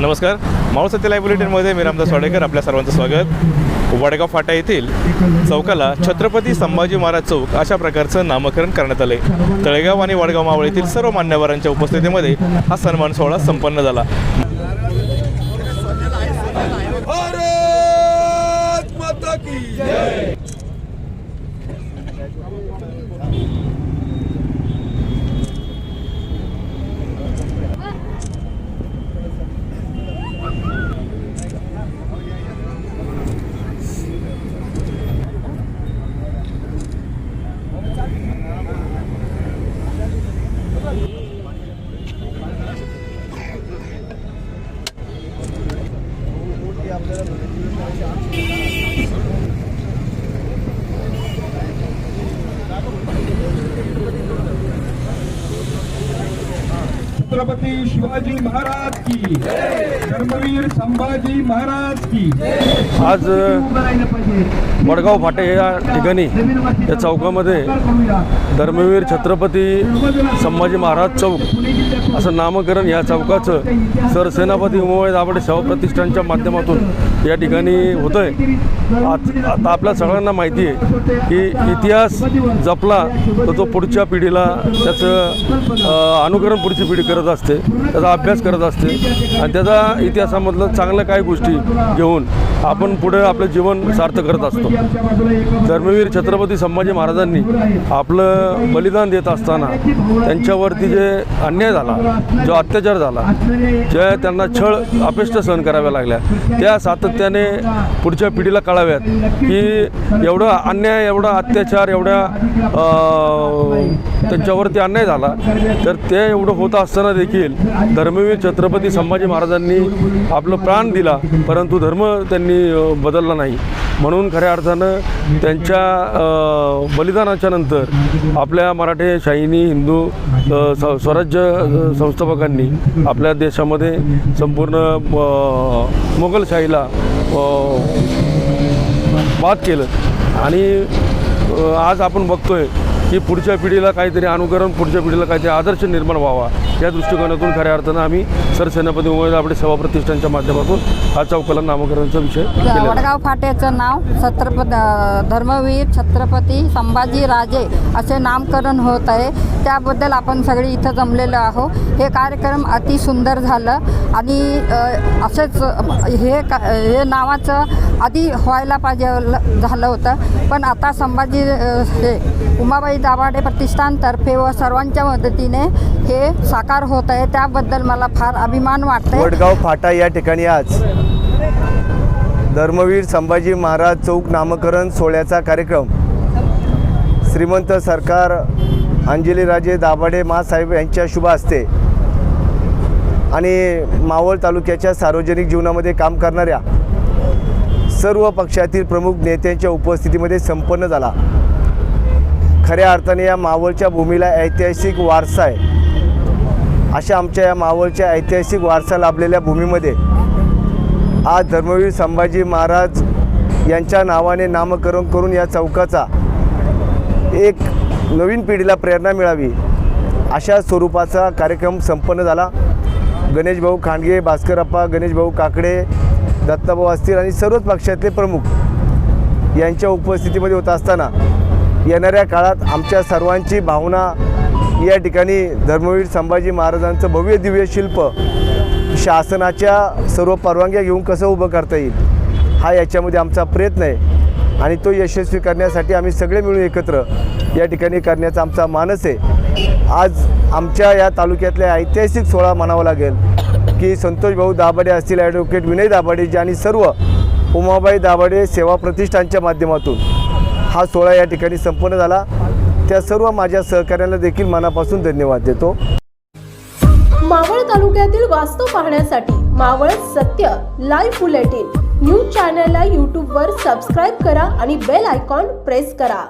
नमस्कार. मावळ सत्य लाईव्ह बुलेटिनमध्ये मी रामदास वाडेकर आपल्या सर्वांचं स्वागत. वडगाव फाटा येथील चौकाला छत्रपती संभाजी महाराज चौक अशा प्रकारचं नामकरण करण्यात आले तळेगाव आणि वडगाव मावळ येथील सर्व मान्यवरांच्या उपस्थितीमध्ये हा सन्मान सोहळा संपन्न झाला. भारत माता की छत्रपती शिवाजी महाराज की धर्मवीर संभाजी महाराज की. आज वडगाव फाटे या ठिकाणी या चौकामध्ये धर्मवीर छत्रपती संभाजी महाराज चौक. असं नामकरण या चौकाचं सरसेनापती उमाबाई दाभाडे सेवा प्रतिष्ठानच्या माध्यमातून या ठिकाणी होतं आहे आज आता आपल्या सगळ्यांना माहिती आहे की इतिहास जपला तर तो पुढच्या पिढीला त्याचं अनुकरण पुढची पिढी करत असते त्याचा अभ्यास करत असते आणि त्याचा इतिहासामधलं चांगल्या काही गोष्टी घेऊन आपण पुढे आपलं जीवन सार्थ करत असतो. धर्मवीर छत्रपती संभाजी महाराजांनी आपलं बलिदान देत असताना त्यांच्यावरती जे अन्याय झाला जो अत्याचार झाला जे त्यांना छळ अपेष्ट सहन कराव्या लागल्या त्या सातत्याने पुढच्या पिढीला कळाव्यात की एवढा अन्याय एवढा अत्याचार एवढ्या त्यांच्यावरती अन्याय झाला तर ते एवढं होत असताना देखील धर्मवीर छत्रपती संभाजी महाराजांनी आपलं प्राण दिला परंतु धर्म त्यांनी बदलला नाही. म्हणून खऱ्या अर्थानं त्यांच्या बलिदानाच्या नंतर आपल्या मराठेशाहीनी हिंदू स स्वराज्य संस्थापकांनी आपल्या देशामध्ये संपूर्ण मोगलशाहीला बाद केलं. आणि आज आपण बघतोय की पुढच्या पिढीला काहीतरी अनुकरण पुढच्या पिढीला काहीतरी आदर्श निर्माण व्हावा. या दृष्टिकोनातून खऱ्या अर्थानं आम्ही सरसेनापती उमेद आपले सेवा प्रतिष्ठानच्या माध्यमातून हा चौकाला नामकरणाचा विषय. वडगाव फाट्याचं नाव छत्रपती धर्मवीर छत्रपती संभाजी राजे असे नामकरण होत आहे. त्याबद्दल आपण सगळे इथं जमलेलो आहो हे कार्यक्रम अति सुंदर झालं आणि असंच हे का हे नावाचं आधी व्हायला पाहिजे झालं होतं. पण आता संभाजी हे उमाबाई दाभाडे प्रतिष्ठानतर्फे व सर्वांच्या मदतीने हे साकार होत आहे. त्याबद्दल मला फार अभिमान वाटतो वडगाव फाटा या ठिकाणी आज धर्मवीर संभाजी महाराज चौक नामकरण सोहळ्याचा कार्यक्रम. श्रीमंत सरकार अंजलीराजे दाभाडे मासाहेब यांच्या शुभ असते आणि मावळ तालुक्याच्या सार्वजनिक जीवनामध्ये काम करणाऱ्या सर्व पक्षातील प्रमुख नेत्यांच्या उपस्थितीमध्ये संपन्न झाला. खऱ्या अर्थाने या मावळच्या भूमीला ऐतिहासिक वारसा आहे. अशा आमच्या या मावळच्या ऐतिहासिक वारसा लाभलेल्या भूमीमध्ये आज धर्मवीर संभाजी महाराज यांच्या नावाने नामकरण करून या चौकाचा एक नवीन पिढीला प्रेरणा मिळावी अशा स्वरूपाचा कार्यक्रम संपन्न झाला. गणेशभाऊ खांडगे भास्करप्पा गणेशभाऊ काकडे दत्ताभाऊ असतील आणि सर्वच पक्षातले प्रमुख यांच्या उपस्थितीमध्ये होत असताना येणाऱ्या काळात आमच्या सर्वांची भावना या ठिकाणी धर्मवीर संभाजी महाराजांचं भव्य दिव्य शिल्प शासनाच्या सर्व परवानग्या घेऊन कसं उभं करता येईल हा याच्यामध्ये आमचा प्रयत्न आहे. आणि तो यशस्वी करण्यासाठी आम्ही सगळे मिळून एकत्र या ठिकाणी करण्याचा आमचा मानस आहे. आज आमच्या या तालुक्यातल्या ऐतिहासिक सोहळा म्हणावा लागेल की संतोष भाऊ दाभाडे असतील ॲडव्होकेट विनय दाभाडे जे आणि सर्व उमाबाई दाभाडे सेवा प्रतिष्ठानच्या माध्यमातून हा सोहळा या ठिकाणी संपन्न झाला. त्या सर्व माझ्या सहकार्याला देखील मनापासून धन्यवाद देतो. मावळ तालुक्यातील वास्तव पाहण्यासाठी Maval Satya live bulletin news चॅनलला यूट्यूबवर सबस्क्राईब करा आणि बेल आयकॉन प्रेस करा.